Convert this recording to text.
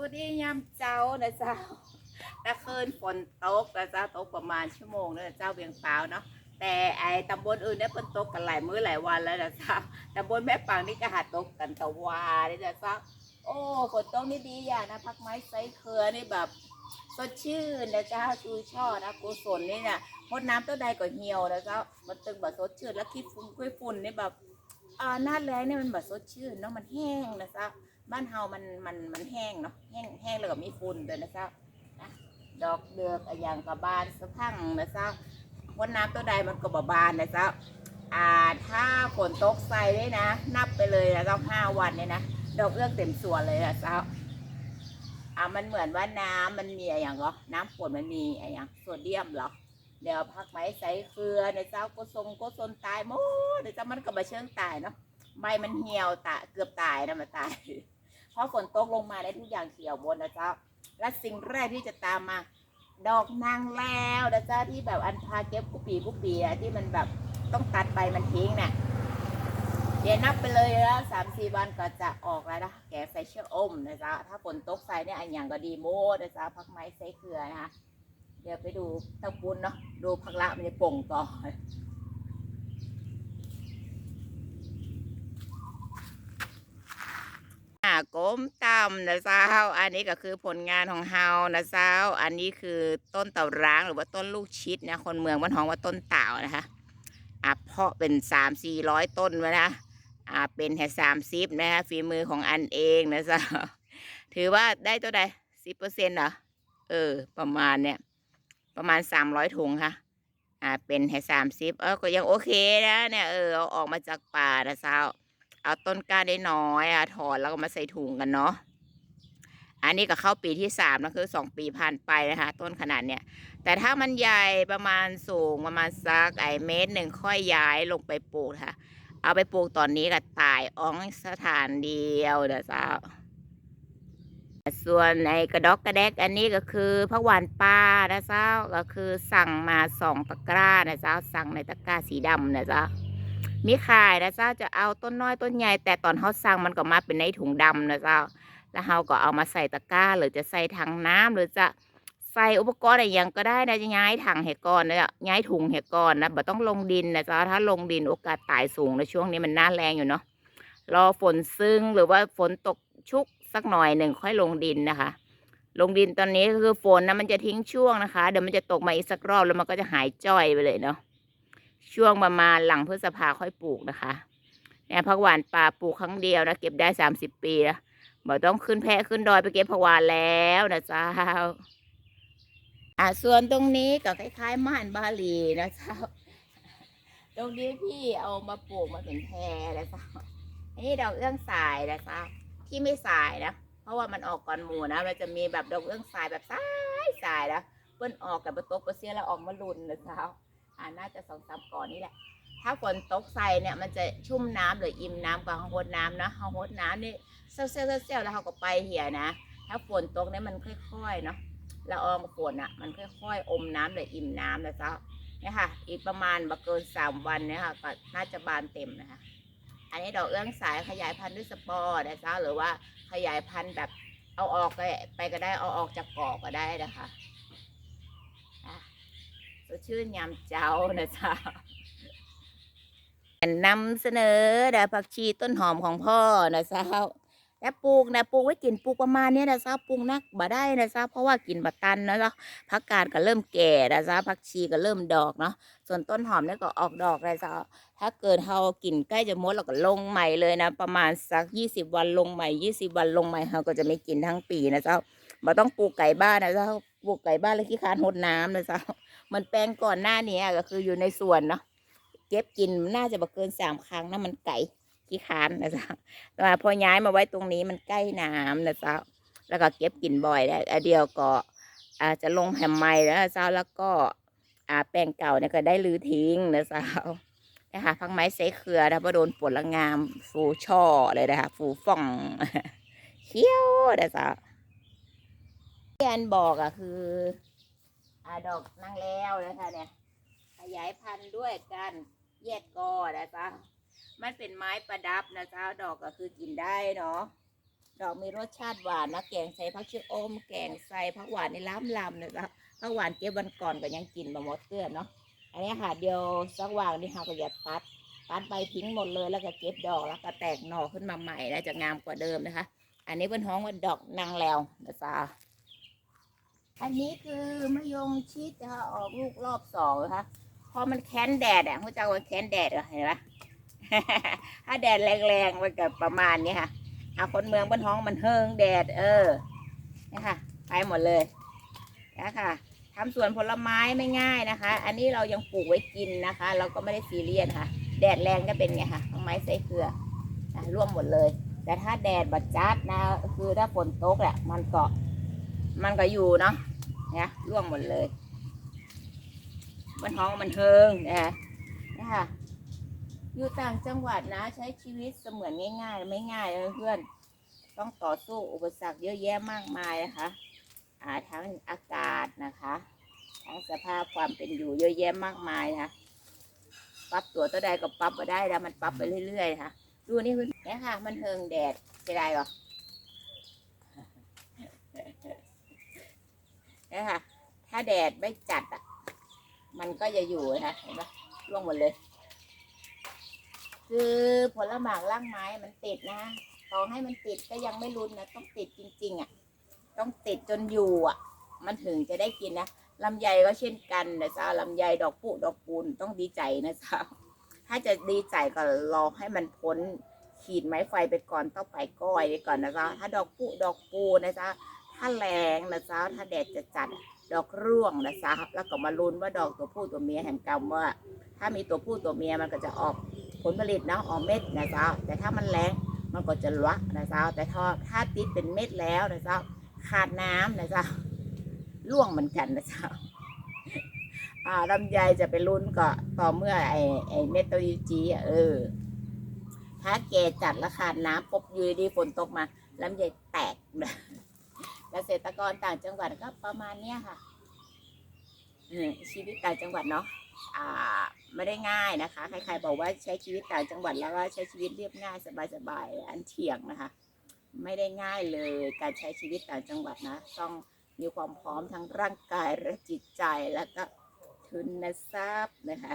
วัสดียามเจ้านะเจ้าตะคืนฝนตกนะเจ้าตกประมาณชั่วโมงนะเจ้าเบียงเปล่าเนาะแต่ไอ้ตำบลอื่นเนี่ยฝนตกกันหลายมื้อหลายวันแล้วนะเจ้าตำบลแม่ปางนี่ก็หาตกกันตะวานี่นะเจ้าโอ้ฝนตกนี่ดีอย่างนะพักไม้ไซเครือนี่แบบสดชื่นนะเจ้าชูช่อนะกุศลนี่เนี่ยมดน้ำตัวใดก็เหี่ยวนะเจ้ามันตึงแบบสดชื่นแล้วขี้ฝุ่นคุยฝุ่นนี่แบบอ่าหน้าแรงเนี่ยมันแบบสดชื่นเนาะมันแห้งนะเจ้า บ้านเฮามันมันมันแห้งเนาะแห้งแห้งแล้วก็มีฝุ่นด้วยนะเจ้านะดอกเดือกอะอย่างกับบานสะพังนะเจ้าวันน้ำตัวใดมันก็บบานนะเจ้าอ่าถ้าฝนตกใส่ด้วยนะ นับไปเลยนะเจ้าห้าวันเนี่ยนะดอกเอื้อกเต็มสวนเลยนะเจ้าอ่ามันเหมือนว่าน้ำมันมีอะไรอย่างเหรอน้ำฝนมันมีอะไรอย่างโซเดียมเหรอเดี๋ยวพักไม้ใส่เกลือนะเจ้าก็ทรงก็ทนตายหมดนะเจ้ามันก็มาเชิงตายเนาะใบมันเหี่ยวตาเกือบตายนะมันตาย พอฝนตกลงมาได้ทุกอย่างเขียวหมดนะเจ้า และสิ่งแรกที่จะตามมา ดอกนางแล้วนะเจ้าที่แบบอันพาเก็บกุปีกุปีอะที่มันแบบต้องตัดใบมันทิ้งเนี่ยเดี๋ยวนับไปเลยแล้วสามสี่วันก็จะออกแล้วนะแกใส่เชือกอมนะจ๊ะถ้าฝนตกใส่เนี่ยอันอย่างก็ดีโมดนะจ๊ะพักไม้ใส่เกลือนะคะเดี๋ยวไปดูตะปุนเนาะดูพักละมันจะป่งต่อ อ่า กลมต่ำนะเจ้าอันนี้ก็คือผลงานของเฮานะเจ้าอันนี้คือต้นเต่าร้างหรือว่าต้นลูกชิดนะคนเมืองบ้านฮ้องว่าต้นเต่านะคะอะเพาะเป็นสามสี่ร้อยต้นไว้นะอ่าเป็นแค่สามสิบนะคะฝีมือของอันเองนะเจ้าถือว่าได้ตัวใดสิบเปอร์เซ็นต์เหรอเออ ประมาณเนี่ยประมาณสามร้อยถุงค่ะอ่าเป็นแค่สามสิบเออก็ยังโอเคนะเนี่ยเออเอาออกมาจากป่านะเจ้า เอาต้นกล้าได้น้อยอะถอนแล้วก็มาใส่ถุงกันเนาะอันนี้ก็เข้าปีที่สามแล้วคือสองปีผ่านไปนะคะ ต้นขนาดเนี้ยแต่ถ้ามันใหญ่ประมาณสูงประมาณสักไอเมตรหนึ่งค่อยย้ายลงไปปลูกค่ะ เอาไปปลูกตอนนี้ก็ตายอ้องสถานเดียวเด้อเจ้าส่วนไอ้กระดอกกระแดกอันนี้ก็คือผักหวานป่านะเจ้าก็คือสั่งมาสองตะกร้านะเจ้าสั่งในตะกร้าสีดำนะเจ้า มีขายนะเจ้าจะเอาต้นน้อยต้นใหญ่แต่ตอนเขาสั่งมันก็มาเป็นในถุงดำนะเจ้า แล้วเราก็เอามาใส่ตะกร้า หรือจะใส่ถังน้ำหรือจะใส่อุปกรณ์อะไรอย่างก็ได้นะจะย้ายถังเหตุก่อนนะย้ายถุงเหตุก่อนนะบ่ต้องลงดินนะเจ้าถ้าลงดินโอกาสตายสูงในช่วงนี้มันหน้าแรงอยู่เนาะรอฝนซึ้งหรือว่าฝนตกชุกสักหน่อยหนึ่งค่อยลงดินนะคะ ลงดินตอนนี้คือฝนนะมันจะทิ้งช่วงนะคะ เดี๋ยวมันจะตกมาอีกสักรอบแล้วมันก็จะหายจ้อยไปเลยเนาะ ช่วงประมาณหลังพฤษภาค่อยปลูกนะคะเนี่ยผักหวานป่าปลูกครั้งเดียวนะเก็บได้สามสิบปีนะบ่ต้องขึ้นแพะขึ้นดอยไปเก็บผักหวานแล้วนะเจ้าอะส่วนตรงนี้ก็คล้ายๆม่านบาหลีนะเจ้าตรงนี้พี่เอามาปลูกมาเป็นแพรนะเจ้าอันนี้ดอกเอื้องสายนะเจ้าที่ไม่สายนะเพราะว่ามันออกก่อนหมูนะมันจะมีแบบดอกเอื้องสายแบบสายสายนะเปิ้นออกกับประตกประเสียแล้วออกมาลุนนะเจ้า อ่าน่าจะสองสามก่อนนี่แหละ ถ้าฝนตกใส่เนี่ยมันจะชุ่มน้ำหรืออิ่มน้ำกับห้องหดน้ำนะห้องหดน้ำนี่เซลเซลเซลแล้วเขาก็ไปเหี่ยนะ ถ้าฝนตกเนี่ยมันค่อยๆเนาะละอองฝนอะมันค่อยๆ อมน้ำหรืออิ่มน้ำนะจ๊ะเนี่ยค่ะ อีกประมาณบักเกินสามวันเนี่ยค่ะก็น่าจะบานเต็มนะคะ อันนี้ดอกเอื้องสายขยายพันธุ์ด้วยสปอร์นะจ๊ะหรือว่าขยายพันธุ์แบบเอาออกไปไปก็ได้เอาออกจากกอกก็ได้นะคะ สดชื่นยามเจ้านะจ๊ะนำเสนอดาผักชีต้นหอมของพ่อนะเจ้าและปลูกนะปลูกไว้กินปลูกประมาณนี้นะเจ้าปลูกนักบ่ได้นะเจ้าเพราะว่ากินบัตันนะเจ้าผักกาดก็เริ่มแก่นะเจ้าผักชีก็เริ่มดอกเนาะส่วนต้นหอมนี่ก็ออกดอกนะเจ้าถ้าเกิดเรากินใกล้จะหมดเราก็ลงใหม่เลยนะ ประมาณสักยี่สิบวันลงใหม่ยี่สิบวันลงใหม่เราก็จะไม่กินทั้งปีนะเจ้าบ่ต้องปลูกไก่บ้านนะเจ้าปลูกไก่บ้านแล้วขี้คานหดน้ำนะเจ้า มันแปลงก่อนหน้านี้ก็คืออยู่ในสวนเนาะเก็บกินน่าจะบ่เกินสามครั้งนะมันไก่ขี้คานนะจ๊ะแต่ว่าพอย้ายมาไว้ตรงนี้มันใกล้น้ำนะจ๊ะแล้วก็เก็บกินบ่อยแล้วอันเดียวก็อาจจะลงแผ่นใหม่แล้วนะจ๊ะแล้วก็อาแปลงเก่าเนี่ยก็ได้ลือทิ้งนะจ๊ะนะคะพักไม้เสเครือนะเพราะโดนฝนละงามฟูช่อเลยนะคะฟูฟ่องเขี้ยวนะจ๊ะที่อันบอกอะคือ อาดอกนางแล้วนะคะเนี่ยขยายพันธุ์ด้วยกันแยกกอนะจ๊ะมันเป็นไม้ประดับนะจ๊ะดอกก็คือกินได้เนาะดอกมีรสชาติหวานนะแกงใส่ผักชีอม แกงใส่ผักหวานในล้ำลำนะจ๊ะผักหวานเก็บวันก่อนก็ยังกินมาหมดเกลือนเนาะอันนี้ค่ะเดียวสักวางนี่เราก็อย่าตัดตัดไปทิ้งหมดเลยแล้วก็เก็บดอกแล้วก็แตกหน่อขึ้นมาใหม่แล้วจะงามกว่าเดิมนะคะ อันนี้เป็นห้องว่าดอกนางแล้วนะจ๊ะ อันนี้คือมะยงชิดนะคะออกลูกรอบสองนะคะพอมันแค้นแดดอะเขาจะเอาแค้นแดดเหรอเห็นปะถ้าแดดแรงๆมันก็ประมาณนี้ค่ะเอาคนเมืองบนท้องมันเฮิงแดด เออนี่ค่ะไปหมดเลยนะค่ะทำสวนผลไม้ไม่ง่ายนะคะ อันนี้เรายังปลูกไว้กินนะคะ เราก็ไม่ได้ซีเรียสค่ะ แดดแรงก็เป็นไงค่ะต้นไม้ใส่เกลือร่วงหมดเลย แต่ถ้าแดดบัดจัดนะ คือถ้าฝนตกแหละมันเก็ มันก็อยู่เนาะเนี่ยร่วงหมดเลยบนท้องมันเฮิงนะนี่ค่ะอยู่ต่างจังหวัดนะ ใช้ชีวิตเสมือนง่ายๆไม่ง่ายเลยเพื่อนต้องต่อสู้อุปสรรคเยอะแยะมากมายนะคะอาทั้งอากาศนะคะทั้งสภาพความเป็นอยู่เยอะแยะมากมายนะคะปรับตัวตัวใดก็ปรับมาได้แล้วมันปรับไปเรื่อยๆนะคะดูนี่เพื่อนเนี่ยค่ะ มันเทิงแดดจะได้หรอ นี่ยค่ะถ้าแดดไม่จัดอะ มันก็จะอยู่นะคะเห็นปะร่วงหมดเลย คือผลหมากล่างไม้มันติดนะต่อให้มันติดก็ยังไม่รุนนะต้องติดจริง ๆอะต้องติดจนอยู่อะ มันถึงจะได้กินนะลำไยก็เช่นกันนะจ๊ะลำไยดอกปุดอกปูนต้องดีใจนะจ๊ะถ้าจะดีใจก็รอให้มันพ้นขีดไม้ไฟไปก่อนต้องไปก้อยไปก่อนนะจ๊ะถ้าดอกปุดอกปูนะจ๊ะ ถ้าแรงนะจ๊ะถ้าแดดจะจัดดอกร่วงนะจ๊ะแล้วก็มาลุ้นว่าดอกตัวผู้ตัวเมียแห่งกรรมว่า ถ้ามีตัวผู้ตัวเมียมันก็จะออกผลผลิตนะออกเม็ดนะจ๊ะแต่ถ้ามันแรงมันก็จะละนะจ๊ะแต่ถ้าถ้าติดเป็นเม็ดแล้วนะจ๊ะขาดน้ำนะจ๊ะร่วงเหมือนกันนะจ๊ะอ่าลำไยจะไปลุ้นก็ต่อเมื่อไอไอเม็ดตัวยูจีอะเออ ถ้าแกจัดและขาดน้ำปุ๊บยูดีฝนตกมาลำไยแตกนะ กษตรกรต่างจังหวัดก็ประมาณเนี้ยค่ะชีวิตต่างจังหวัดเนาะอ่าไม่ได้ง่ายนะคะ ใครๆบอกว่าใช้ชีวิตต่างจังหวัดแล้วก็ใช้ชีวิตเรียบง่ายสบายๆอันเถียงนะคะ ไม่ได้ง่ายเลยการใช้ชีวิตต่างจังหวัดนะ ต้องมีความพร้อมทั้งร่างกายและจิตใจแล้วก็ทุนทรัพย์นะคะ